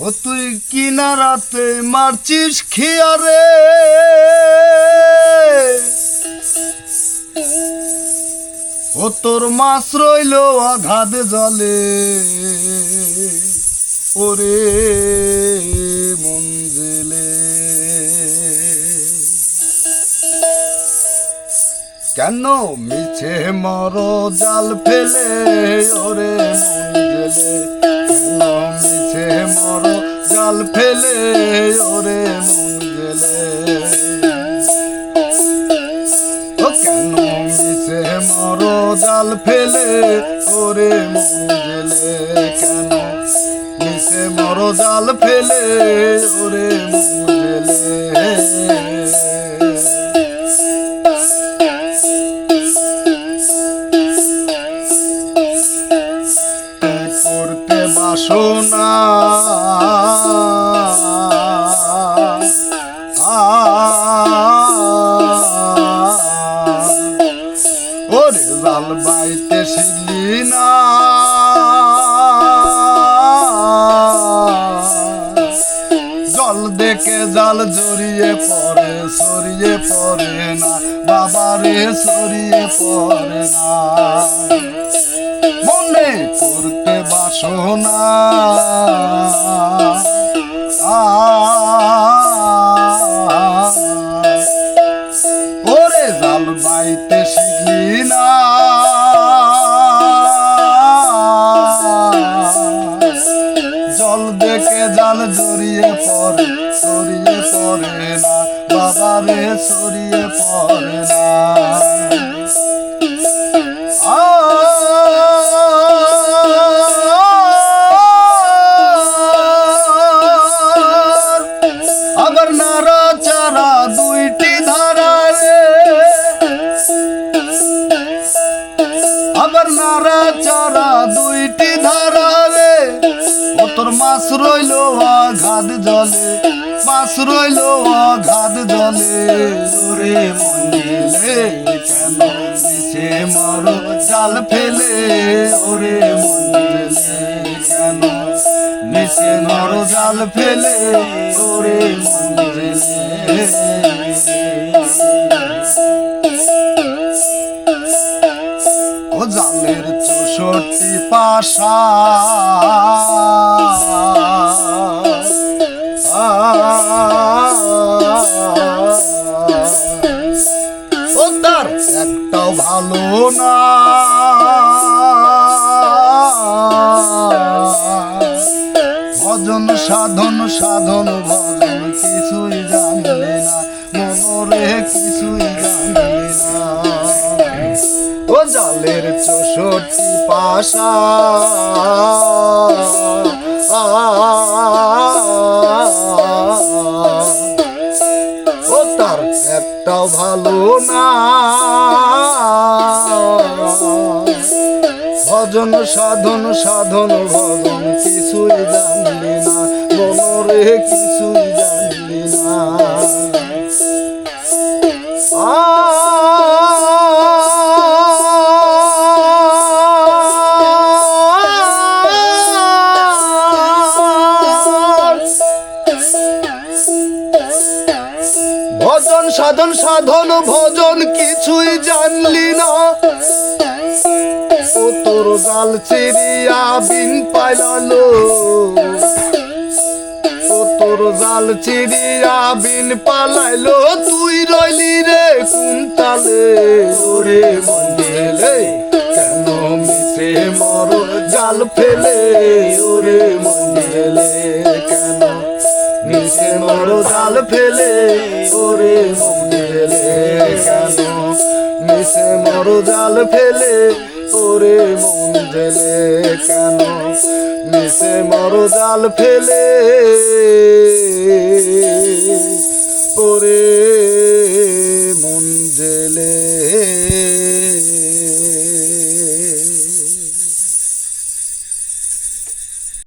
ও তুই কিনারাতে মারছিস খিয়ারে? ও তোর মাছ রইল আঘাত জলে। ওরে মন জেলে। কেন মিছে মর জাল ফেলে? ওরে মন ফেলে, ওরে মন গেলে। ও কেন মিছে মর জাল ফেলে, ওরে মন গেলে? কেন মিছে মর জাল ফেলে, ওরে মন জেলে জল দেখে জাল জড়িয়ে পড়ে, সরিয়ে পড়ে না। বাবারে সরিয়ে পড়ে না। মনে করতে বাসনা ওরে জাল বাইতে শিখলি না। জড়িয়ে পড়ে ছড়িয়ে পড়ে না বাবারে ছড়িয়ে পড়ে না। তোর মাছ রইল ঘাদ জলে, মাছ রইল ঘাদ জলে। ওরে মন্দিরে কেন দিছে মর জাল ফেলে। ওরে মন্দিরে কেন নিচে মর জাল ফেলে। ওরে মন্দিরে জালের চৌষট্টি পাশা। ও তার ভালো না। ভজন সাধন সাধন ও জালের চৌষট্টি পাশা। ও তার একটাও ভালো না। ভজন সাধন সাধন, ভজন কিছুই জানলি না। মনরে কিছুই জানলি সাধন সাধন ভজন কিছুই জানলি না। ও তোর জাল চিরিয়া বিন পাইলালো। তোর জাল চিরিয়া বিন পালাইলো। তুই রইলি রে কুন্তালে। ওরে মন্দিরে কেন মিশে মর জাল ফেলে? ওরে জাল ফেলে, ওরে ফেলে কেন? মিশে মর জাল ফেলে, ওরে মন জেলে কেন? মিশে মর জাল ফেলে, ওরে